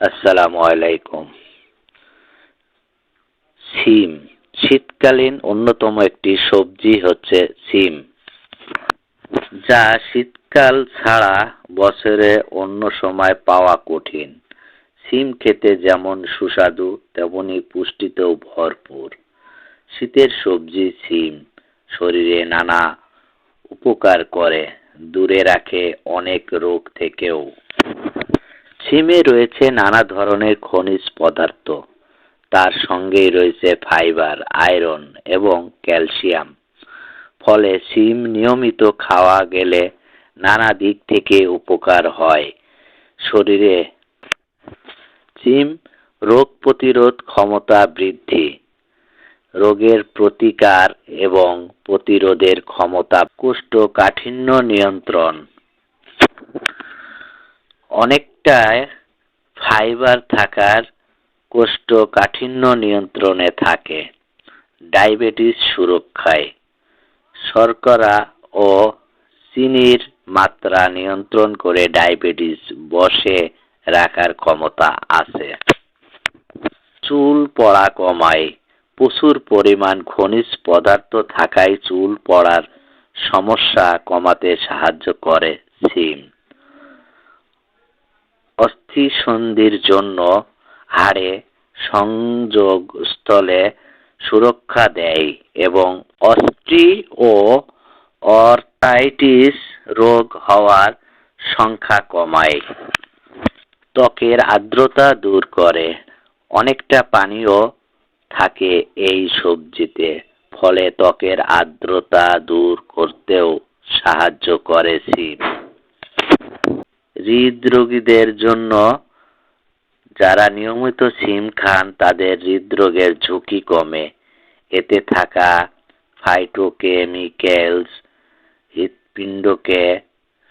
আসসালামু আলাইকুম। সিম। শীতকালীন অন্যতম একটি সবজি হচ্ছে সিম, যা শীতকাল ছাড়া বছরে অন্য সময় পাওয়া কঠিন। সিম খেতে যেমন সুস্বাদু, তেমনি পুষ্টিতেও ভরপুর। শীতের সবজি সিম শরীরে নানা উপকার করে, দূরে রাখে অনেক রোগ থেকেও। সিমে রয়েছে নানা ধরনের খনিজ পদার্থ। তার সঙ্গেই রয়েছে ফাইবার, আয়রন এবং ক্যালসিয়াম। ফলে সিম নিয়মিত খাওয়া গেলে নানা দিক থেকে উপকার হয়। শরীরে সিম রোগ প্রতিরোধ ক্ষমতা বৃদ্ধি, রোগের প্রতিকার এবং প্রতিরোধের ক্ষমতা কোষ্ঠকাঠিন্য নিয়ন্ত্রণ। অনেকটাই ফাইবার থাকার কোষ্ঠকাঠিন্য নিয়ন্ত্রণে থাকে। ডায়াবেটিস সুরক্ষায়। শর্করা ও চিনির মাত্রা নিয়ন্ত্রণ করে ডায়াবেটিস বসে রাখার ক্ষমতা আছে। চুল পড়া কমায়। প্রচুর পরিমাণ খনিজ পদার্থ থাকায় চুল পড়ার সমস্যা কমাতে সাহায্য করে সিম। অস্থিসন্ধির জন্য হাড়ে সংযোগস্থলে সুরক্ষা দেয় এবং অস্ট্রি ও অর্থাইটিস রোগ হওয়ার সংখ্যা কমায়। ত্বকের আর্দ্রতা দূর করে। অনেকটা পানিও থাকে এই সবজিতে। ফলে ত্বকের আর্দ্রতা দূর করতেও সাহায্য করে হৃদরোগীদের জন্য যারা নিয়মিত সিম খান, তাদের হৃদরোগের ঝুঁকি কমে। এতে থাকা ফাইটোকেমিক্যালস হৃৎপিণ্ডকে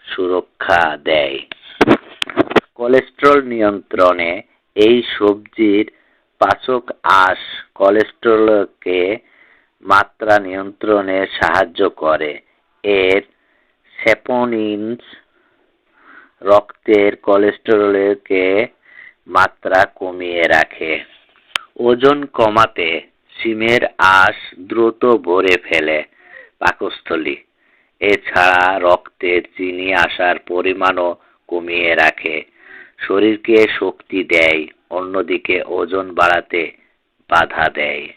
সুরক্ষা দেয়। কোলেস্টেরল নিয়ন্ত্রণে এই সবজির পাচক আঁশ কোলেস্টেরলকে মাত্রা নিয়ন্ত্রণে সাহায্য করে। এর স্যাপোনিনস রক্তের কোলেস্টেরলকে মাত্রা কমিয়ে রাখে। ওজন কমাতে সিমের আঁশ দ্রুত ভরে ফেলে পাকস্থলী। এছাড়া রক্তে চিনি আসার পরিমাণও কমিয়ে রাখে। শরীরকে শক্তি দেয়, অন্যদিকে ওজন বাড়াতে বাধা দেয়।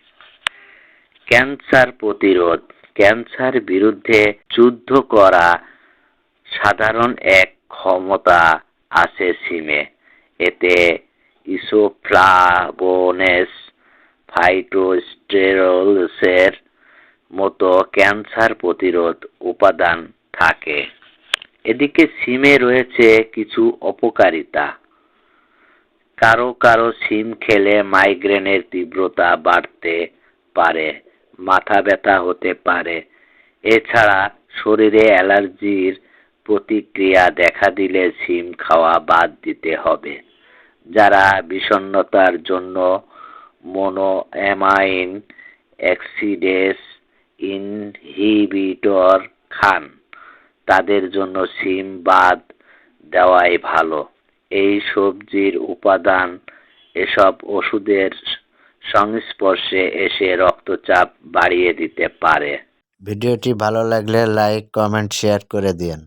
ক্যান্সার প্রতিরোধ। ক্যান্সার বিরুদ্ধে যুদ্ধ করা সাধারণ এক ক্ষমতা আছে সিমে এতে ইসোফ্লাভোনেস ফাইটোস্টেরলসের মতো ক্যান্সার প্রতিরোধ উপাদান থাকে। এদিকে সিমে রয়েছে কিছু অপকারিতা। কারও কারও সিম খেলে মাইগ্রেনের তীব্রতা বাড়তে পারে, মাথা ব্যথা হতে পারে। এছাড়া শরীরে অ্যালার্জির প্রতিক্রিয়া দেখা দিলে সিম খাওয়া বাদ দিতে হবে। যারা বিষণ্ণতার জন্য মোনোঅ্যামাইন অ্যাক্সিডেস ইনহিবিটর খান, তাদের জন্য সিম বাদ দেওয়াই ভালো। এই সবজির উপাদান এসব ওষুধের সংস্পর্শে এসে রক্তচাপ বাড়িয়ে দিতে পারে। ভিডিওটি ভালো লাগলে লাইক, কমেন্ট, শেয়ার করে দিন